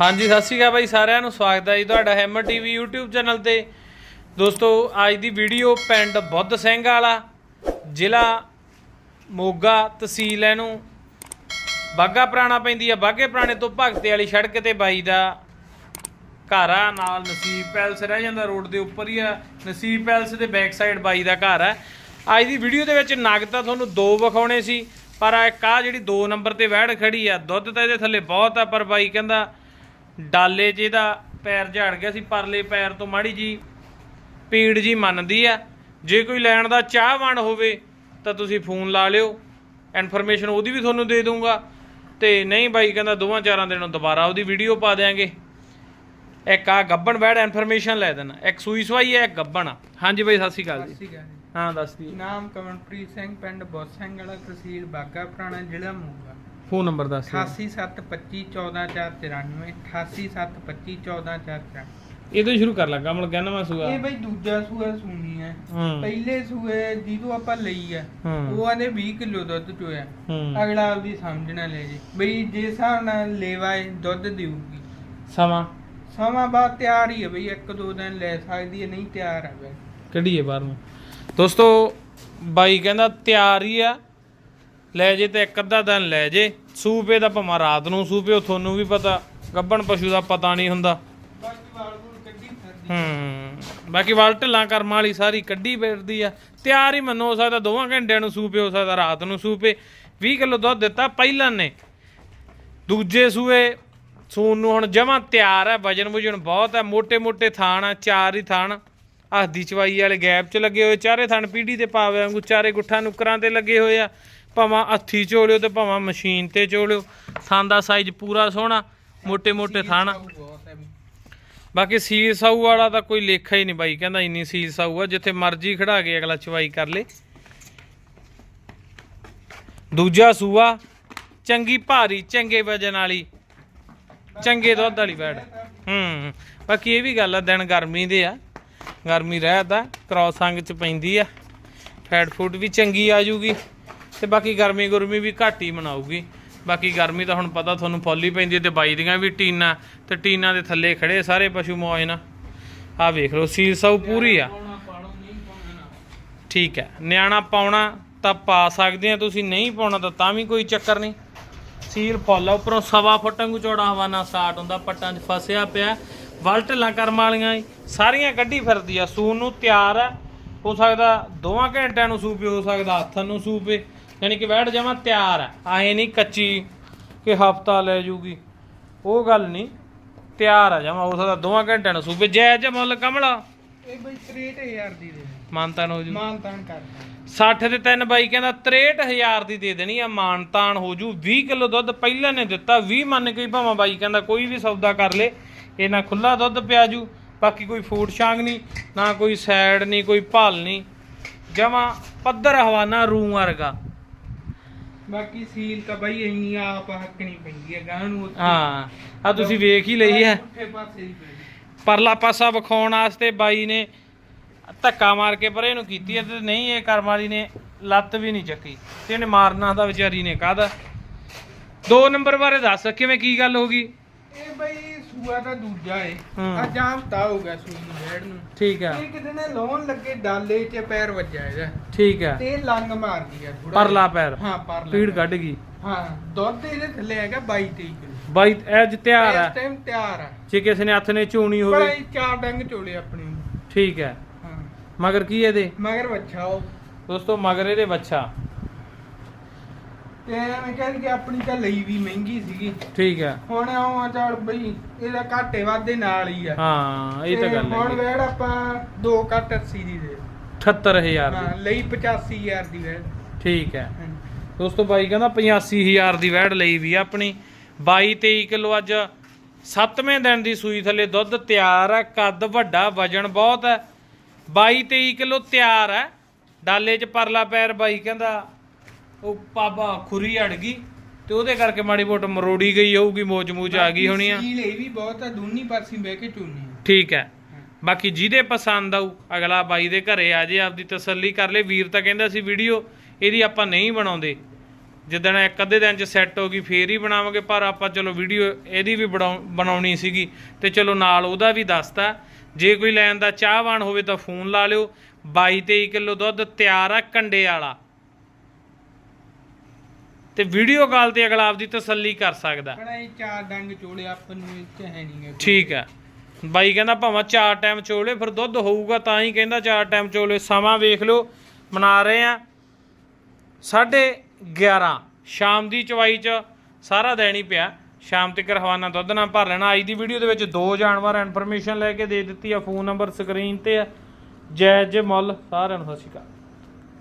ਹਾਂਜੀ, ਸਤਿ ਸ਼੍ਰੀ ਅਕਾਲ ਬਾਈ ਸਾਰਿਆਂ ਨੂੰ। ਸਵਾਗਤ ਹੈ ਜੀ ਤੁਹਾਡਾ ਹੈਮਰ ਟੀਵੀ YouTube ਚੈਨਲ ਤੇ। ਦੋਸਤੋ, ਅੱਜ ਦੀ ਵੀਡੀਓ ਪਿੰਡ ਬੁੱਧ ਸਿੰਘ ਵਾਲਾ, ਜ਼ਿਲ੍ਹਾ ਮੋਗਾ ਤਹਿਸੀਲ ਇਹਨੂੰ। ਬਾਗਾ ਪੁਰਾਣਾ ਪੈਂਦੀ ਆ ਬਾਗੇ ਪੁਰਾਣੇ ਤੋਂ ਭਗਤੇ ਵਾਲੀ ਸੜਕ ਤੇ ਬਾਈ ਦਾ ਘਰ ਆ, ਨਾਲ ਨਸੀਬ ਪੈਲਸ ਰਹਿ ਜਾਂਦਾ, ਰੋਡ ਦੇ ਉੱਪਰ ਹੀ ਆ। ਨਸੀਬ ਪੈਲਸ ਦੇ ਬੈਕ ਸਾਈਡ ਬਾਈ ਦਾ ਘਰ ਆ। ਅੱਜ ਦੀ ਵੀਡੀਓ ਦੇ ਵਿੱਚ ਨਗ ਤਾਂ ਤੁਹਾਨੂੰ ਦੋ ਵਿਖਾਉਣੇ ਸੀ, ਪਰ ਆ ਇੱਕ ਆ ਜਿਹੜੀ 2 ਨੰਬਰ ਤੇ ਵਹਿੜ ਖੜੀ ਆ। ਦੁੱਧ ਤਾਂ ਇਹਦੇ ਥੱਲੇ ਬਹੁਤ ਆ, ਪਰ ਬਾਈ ਕਹਿੰਦਾ ਡਾਲੇ 'ਚ ਇਹਦਾ ਪੈਰ ਝਾੜ ਗਿਆ ਸੀ ਪਰਲੇ ਪੈਰ ਤੋਂ ਮਾੜੀ ਜੀ ਪੀੜ ਜੀ ਮੰਨਦੀ ਆ। ਜੇ ਕੋਈ ਲੈਣ ਦਾ ਚਾਹਵਾਨ ਹੋਵੇ ਤਾਂ ਤੁਸੀਂ ਫੋਨ ਲਾ ਲਿਓ ਇਨਫੋਰਮੇਸ਼ਨ ਉਹਦੀ ਵੀ ਤੁਹਾਨੂੰ ਦੇ ਦੂੰਗਾ ਤੇ ਨਹੀਂ ਬਾਈ ਕਹਿੰਦਾ ਦੋਵਾਂ ਚਾਰਾਂ ਦਿਨਾਂ ਦੁਬਾਰਾ ਉਹਦੀ ਵੀਡੀਓ ਪਾ ਦਿਆਂਗੇ। ਇੱਕ ਆ ਗੱਬਣ ਬੈਡ ਇਨਫੋਰਮੇਸ਼ਨ ਲੈ ਦੇਣਾ ਇੱਕ ਸੂਈ ਸਵਾਈ ਹੈ ਇੱਕ ਗੱਬਣ ਹਾਂਜੀ ਬਾਈ ਸਤਿ ਸ਼੍ਰੀ ਅਕਾਲ ਜੀ। ਹਾਂ ਦੱਸ ਦੀ ਨਾਮ ਕਮਲਪ੍ਰੀਤ ਸਿੰਘ ਪਿੰਡ ਵਾਲਾ ਤਹਿਸੀਲ ਬਾਗਾ ਪੁਰਾਣਾ ਜ਼ਿਲ੍ਹਾ ਮੋਗਾ। ਫੋਨ ਨੰਬਰ ਦੱਸ ਦਿਓ। 8872514493 8872514493 ਇਹ ਤੋਂ ਸ਼ੁਰੂ ਕਰ ਲਾ ਕਮਲ ਕਹਿੰਦਾ ਮੈਂ ਸੂਆ। ਇਹ ਬਈ ਦੂਜਾ ਸੂਆ ਸੂਣੀ ਹੈ। ਹੂੰ। ਪਹਿਲੇ ਸੂਏ ਜਿਹਦੋਂ ਆਪਾਂ ਲਈ ਹੂੰ। ਉਹ ਆਨੇ 20 ਕਿਲੋ ਦੁੱਧ ਚੋਇਆ। ਹੂੰ। ਅਗਲਾ ਆਪਦੀ ਸਮਝਣਾ ਲੈ ਜੀ। ਬਈ ਜੇ ਹਿਸਾਬ ਨਾਲ ਲੇਵਾਏ ਦੁੱਧ ਦੇਊਗੀ। ਸਮਾਂ? ਸਮਾਂ ਬਾਅਦ ਤਿਆਰ ਹੀ ਹੈ ਬਈ ਇੱਕ ਦੋ ਦਿਨ ਲੈ ਸਕਦੀ ਹੈ ਨਹੀਂ ਤਿਆਰ ਹੈ ਬਈ। ਕੱਢੀਏ ਬਾਹਰ? ਨੂੰ ਦੋਸਤੋ ਬਾਈ ਕਹਿੰਦਾ ਤਿਆਰ ਹੀ ਆ। ਲੈ ਜੇ ਤੇ ਇੱਕ ਅੱਧਾ ਦਿਨ ਲੈ ਜੇ। ਸੂਪੇ ਦਾ ਭਮਾ ਰਾਤ ਨੂੰ ਸੂਪੇ ਤੁਹਾਨੂੰ ਵੀ ਪਤਾ ਗੱਬਣ ਪਸ਼ੂ ਦਾ ਪਤਾ ਨਹੀਂ ਹੁੰਦਾ। ਹੂੰ, ਬਾਕੀ ਵਾਲ ਢਿੱਲਾਂ ਕਰਮ ਵਾਲੀ ਸਾਰੀ ਕੱਢੀ ਫਿਰਦੀ ਆ। ਤਿਆਰ ਹੀ ਮੰਨੋ ਸਕਦਾ ਦੋਵਾਂ ਘੰਟਿਆਂ ਨੂੰ ਸੂਪੇ, ਹੋ ਸਕਦਾ ਰਾਤ ਨੂੰ ਸੂਪੇ। 20 ਕਿਲੋ ਦੁੱਧ ਦਿੱਤਾ ਪਹਿਲਾਂ ਨੇ। ਦੂਜੇ ਸੂਏ ਸੂਨ ਨੂੰ ਹੁਣ ਜਮਾ ਤਿਆਰ ਹੈ ਵਜਨ ਵਜਨ ਬਹੁਤ ਹੈ ਮੋٹے ਮੋٹے ਥਾਣ ਆ, ਚਾਰ ਹੀ ਥਾਣ। ਹੱਥ ਦੀ ਚਵਾਈ ਵਾਲੇ ਗੈਪ 'ਚ ਲੱਗੇ ਹੋਏ, ਚਾਰੇ ਥਣ ਪੀੜੀ ਤੇ ਪਾਵੇ ਵਾਂਗੂ, ਚਾਰੇ ਗੁੱਠਾਂ ਨੁਕਰਾਂ ਤੇ ਲੱਗੇ ਹੋਏ ਆ। ਭਾਵੇਂ ਹੱਥੀ ਚੋਲਿਓ ਤੇ ਭਾਵੇਂ ਮਸ਼ੀਨ ਤੇ ਚੋਲਿਓ ਥਾਂ ਦਾ ਸਾਈਜ਼ ਪੂਰਾ ਸੋਹਣਾ, ਮੋਟੇ ਮੋٹے ਥਾਣਾ। ਬਾਕੀ ਸੀਰ ਸਾਊ ਵਾਲਾ ਤਾਂ ਕੋਈ ਲੇਖਾ ਹੀ ਨਹੀਂ ਬਾਈ, ਕਹਿੰਦਾ ਇੰਨੀ ਸੀਰ ਸਾਊ ਆ, ਜਿੱਥੇ ਮਰਜ਼ੀ ਖੜਾ ਕੇ ਅਗਲਾ ਚਵਾਈ ਕਰ ਲੇ। ਦੂਜਾ ਸੂਆ, ਚੰਗੀ ਭਾਰੀ, ਚੰਗੇ ਵਜਨ ਵਾਲੀ, ਚੰਗੇ ਦੁੱਧ ਵਾਲੀ ਬੈੜ ਹੂੰ, ਬਾਕੀ ਇਹ ਵੀ ਗੱਲ ਆ, ਦਿਨ ਗਰਮੀ ਦੇ ਆ, ਗਰਮੀ ਰਹਿਤ ਆ ਕਰੋਸ ਸੰਗ ਚ ਪੈਂਦੀ ਆ ਫੈਟ ਫੂਡ ਵੀ ਚੰਗੀ ਆ ਜੂਗੀ ਤੇ ਬਾਕੀ ਗਰਮੀ ਗੁਰਮੀ ਵੀ ਘੱਟ ਹੀ ਮਨਾਉਗੀ ਬਾਕੀ ਗਰਮੀ ਤਾਂ ਹੁਣ ਪਤਾ ਤੁਹਾਨੂੰ ਫੁੱਲ ਹੀ ਪੈਂਦੀ ਹੈ ਤੇ ਬਾਈ ਦੀਆਂ ਵੀ ਟੀਨਾ, ਤੇ ਟੀਨਾ ਦੇ ਥੱਲੇ ਖੜੇ ਸਾਰੇ ਪਸ਼ੂ ਮੌਜ ਨਾ। ਆ ਵੇਖ ਲਓ, ਸੀਲ ਸਾਊ ਪੂਰੀ ਆ। ਠੀਕ ਹੈ, ਨਿਆਣਾ ਪਾਉਣਾ ਤਾਂ ਪਾ ਸਕਦੇ ਆ, ਤੁਸੀਂ ਨਹੀਂ ਪਾਉਣਾ ਤਾਂ ਤਾਂ ਵੀ ਕੋਈ ਚੱਕਰ ਨਹੀਂ। ਸੀਲ ਫੁੱਲ ਆ, ਉੱਪਰੋਂ ਸਵਾ ਫੁੱਟ ਵਾਂਗੂ ਚੌੜਾ ਹਵਾਨਾ ਸਟਾਰਟ ਹੁੰਦਾ, ਪੱਟਾਂ 'ਚ ਫਸਿਆ ਪਿਆ ਵਲ ਢਿੱਲਾਂ ਕਰਮ ਵਾਲੀਆਂ ਸਾਰੀਆਂ ਕੱਢੀ ਫਿਰਦੀ ਆ ਸੂਨ ਨੂੰ ਤਿਆਰ ਆ, ਹੋ ਸਕਦਾ ਦੋਵਾਂ ਘੰਟਿਆਂ ਨੂੰ ਸੂਪੇ, ਹੋ ਸਕਦਾ ਹੱਥਾਂ ਨੂੰ ਸੂਪੇ। ਯਾਨੀ ਕਿ ਵੈੜ ਜਮਾ ਤਿਆਰ ਆ। ਆਏ ਨਹੀਂ ਕੱਚੀ ਕਿ ਹਫਤਾ ਲੈ ਜੂਗੀ। ਉਹ ਗੱਲ ਨਹੀਂ ਤਿਆਰ ਆ ਜਮਾ ਹੋ ਸਕਦਾ ਦੋਵਾਂ ਘੰਟਿਆਂ ਨੂੰ ਸੂਪੇ ਜੈ ਜੈ ਮੁੱਲ ਕਮਲਾ। ਇਹ ਬਈ 63000 ਦੀ ਦੇ ਮਾਨਤਾ ਨੂੰ ਹੋ ਜੂ। ਮਾਨ ਤਾਨ ਕਰਦਾ 60 ਤੇ 3 ਬਾਈ ਕਹਿੰਦਾ 63000 ਦੀ ਦੇ ਦੇਣੀ ਆ। ਮਾਨਤਾਨ ਹੋ ਜੂ। 20 ਕਿਲੋ ਦੁੱਧ ਪਹਿਲਾਂ ਨੇ ਦਿੱਤਾ। 20 ਮੰਨ ਕੇ ਹੀ ਭਾਵੇਂ ਬਾਈ ਕਹਿੰਦਾ ਕੋਈ ਵੀ ਸੌਦਾ ਕਰ ਲੇ। ਇਹਨਾਂ ਖੁੱਲਾ ਦੁੱਧ ਪਿਆ ਜੂ। ਬਾਕੀ ਕੋਈ ਫੂਡ ਸ਼ਾਂਗ ਨਹੀਂ ਨਾ ਕੋਈ ਸੈਡ ਨਹੀਂ ਕੋਈ ਭਲ ਨਹੀਂ ਜਮਾ ਪੱਧਰ ਹਵਾਨਾ ਰੂ ਵਰਗਾ। ਬਾਕੀ ਸੀਲ ਤਾਂ ਬਈ ਇੰਨੀ ਆਪ ਹੱਕਣੀ ਪੈਂਦੀ ਹੈ ਗਾਂ ਨੂੰ ਉੱਥੇ ਹਾਂ ਆ ਤੁਸੀਂ ਵੇਖ ਹੀ ਲਈ ਹੈ। ਪੁੱਠੇ ਪਾਸੇ ਹੀ ਪੈਂਦੀ ਪਰਲਾ ਪਾਸਾ ਵਿਖਾਉਣ ਵਾਸਤੇ ਬਾਈ ਨੇ ਧੱਕਾ ਮਾਰ ਕੇ ਪਰੇ ਨੂੰ ਕੀਤੀ ਹੈ ਤੇ ਨਹੀਂ ਇਹ ਕਰਮ ਵਾਲੀ ਨੇ ਲੱਤ ਵੀ ਨਹੀਂ ਚੱਕੀ ਤੇ ਇਹਨੇ ਮਾਰਨਾ ਦਾ ਵਿਚਾਰੀ ਨੇ ਕਾਹਦਾ? ਦੋ ਨੰਬਰ ਬਾਰੇ ਦੱਸ ਕਿਵੇਂ ਕੀ ਗੱਲ ਹੋ ਗਈ? ਇਹ ਬਈ ਸੂਆ ਦਾ ਦੂਜਾ ਏ। ਹੂੰ। ਅੱਜ ਹਫਤਾ ਹੋ ਗਿਆ ਸੂਈ ਨੂੰ ਡੇਢ ਨੂੰ। ਠੀਕ ਹੈ ਇਹ ਕਿਤੇ ਨੇ ਲੋਨ ਲੱਗੇ ਡਾਲੇ 'ਚ ਪੈਰ ਵੱਜਾ ਇਹਦਾ। ਠੀਕ ਹੈ ਤੇ ਇਹ ਲੰਗ ਮਾਰਦੀ ਆ ਥੋੜਾ ਪਰਲਾ ਪੈਰ। ਹਾਂ ਪਰਲਾ ਪੀੜ। ਕੱਢ ਗਈ। ਹਾਂ ਦੁੱਧ ਇਹਦੇ ਥੱਲੇ ਹੈਗਾ 22 23 ਕਿਲੋ ਬਾਈ ਐਜ ਤਿਆਰ ਇਸ ਹੈ ਟਾਈਮ ਤਿਆਰ ਆ। ਜੇ ਕਿਸੇ ਨੇ ਹੱਥ ਨੇ ਪਰ ਹੋਵੇ। ਇਹ ਚਾਰ ਡੰਗ ਚੋਲੇ ਆਪਣੀ ਨੂੰ। ਠੀਕ ਹੈ ਹਾਂ। ਮਗਰ ਕੀ ਇਹਦੇ? ਮਗਰ ਬੱਚਾ ਉਹ। ਦੋਸਤੋ ਮਗਰ ਇਹਦੇ ਬੱਚਾ ਤੇ ਐਵੇਂ ਕਹਿ ਕਿ ਆਪਣੀ ਤਾਂ ਲਈ ਵੀ ਮਹਿੰਗੀ ਸੀਗੀ। ਠੀਕ ਹੈ। ਹੁਣ ਆਉਂ ਚੱਲ ਬਈ ਇਹਦਾ ਘਾਟੇ ਵਾਧੇ ਨਾਲ ਹੀ ਆ। ਹਾਂ ਇਹ ਤਾਂ ਗੱਲ ਹੁਣ ਹੈ ਵੇੜ ਆਪਾਂ 2 ਘੱਟ 80 ਦੀ ਦੇ 78000 ਹਾਂ ਦੀ। ਲਈ 85000 ਦੀ ਵੇੜ। ਠੀਕ ਹੈ। ਦੋਸਤੋ ਬਾਈ ਕਹਿੰਦਾ 85000 ਦੀ ਵੈੜ ਲਈ ਵੀ ਆ ਆਪਣੀ। 22 23 ਕਿਲੋ ਅੱਜ 7ਵੇਂ ਦਿਨ ਦੀ ਸੂਈ ਥੱਲੇ ਦੁੱਧ ਤਿਆਰ ਹੈ ਕੱਦ ਵੱਡਾ ਵਜਨ ਬਹੁਤ ਹੈ। 22 23 ਕਿਲੋ ਤਿਆਰ ਹੈ। ਡਾਲੇ 'ਚ ਪਰਲਾ ਪੈਰ ਬਾਈ ਕਹਿੰਦਾ ਉਹ ਪਾਬਾ ਖੁਰੀ ਅੜ ਗਈ ਤੇ ਉਹਦੇ ਕਰਕੇ ਮਾੜੀ ਮੋਟ ਮਰੋੜੀ ਗਈ ਹੋਊਗੀ ਮੋਚ ਮੂਚ ਆ ਗਈ ਹੋਣੀ ਆ। ਸੀਲ ਇਹ ਵੀ ਬਹੁਤ ਆ ਦੋਨੀ ਪਾਸੇ ਬਹਿ ਕੇ ਆ। ਠੀਕ ਹੈ। ਬਾਕੀ ਜਿਹਦੇ ਪਸੰਦ ਆਊ ਅਗਲਾ ਬਾਈ ਦੇ ਘਰੇ ਆ ਜੇ ਆਪਦੀ ਤਸੱਲੀ ਕਰ ਲੇ। ਵੀਰ ਤਾਂ ਕਹਿੰਦਾ ਸੀ ਵੀਡੀਓ ਇਹਦੀ ਆਪਾਂ ਨਹੀਂ ਬਣਾਉਂਦੇ। ਜਿੱਦਣ ਇੱਕ ਅੱਧੇ ਦਿਨ ਚ ਸੈੱਟ ਹੋ ਗਈ ਫੇਰ ਹੀ ਬਣਾਵਾਂਗੇ ਪਰ ਆਪਾਂ ਚਲੋ ਵੀਡੀਓ ਇਹਦੀ ਵੀ ਬਣਾਉ- ਬਣਾਉਣੀ ਸੀਗੀ। ਤੇ ਚਲੋ ਨਾਲ ਉਹਦਾ ਵੀ ਦੱਸਤਾ। ਜੇ ਕੋਈ ਲੈਣ ਦਾ ਚਾਹਵਾਨ ਹੋਵੇ ਤਾਂ ਫੋਨ ਲਾ ਲਿਓ। 22 23 ਕਿਲੋ ਦੁੱਧ ਤਿਆਰ ਆ ਕੰਡੇ ਵਾਲਾ। ਤੇ ਵੀਡੀਓ ਕਾਲ ਤੇ ਅਗਲਾ ਆਪਦੀ ਤਸੱਲੀ ਕਰ ਸਕਦਾ। ਕੜਾ ਇਹ ਚਾਰ ਡੰਗ ਚੋਲੇ ਆਪਾਂ ਨੂੰ ਇਹ ਚ ਹੈ ਨਹੀਂ ਠੀਕ ਹੈ। ਬਾਈ ਕਹਿੰਦਾ ਭਾਵੇਂ ਚਾਰ ਟਾਈਮ ਚੋਲੇ ਫਿਰ ਦੁੱਧ ਹੋਊਗਾ ਤਾਂ ਹੀ ਕਹਿੰਦਾ ਚਾਰ ਟਾਈਮ ਚੋਲੇ। ਸਮਾਂ ਵੇਖ ਲਿਓ ਮਨਾ ਰਹੇ ਆ ਸਾਢੇ 11 ਸ਼ਾਮ ਦੀ ਚਵਾਈ ਚ ਸਾਰਾ ਹੀ ਪਿਆ। ਸ਼ਾਮ ਤੱਕ ਹਵਾਨਾ ਦੁੱਧ ਨਾਲ ਭਰ ਲੈਣਾ। ਅੱਜ ਦੀ ਵੀਡੀਓ ਦੇ ਵਿੱਚ ਦੋ ਜਾਨਵਰ ਇਨਫੋਰਮੇਸ਼ਨ ਲੈ ਕੇ ਦੇ ਦਿੱਤੀ ਆ। ਫੋਨ ਨੰਬਰ ਸਕਰੀਨ ਤੇ ਆ। ਜੈ ਜੈ ਮੁੱਲ ਸਾਰਿਆਂ ਨੂੰ ਸਤਿ ਸ਼੍ਰੀ ਅਕਾਲ।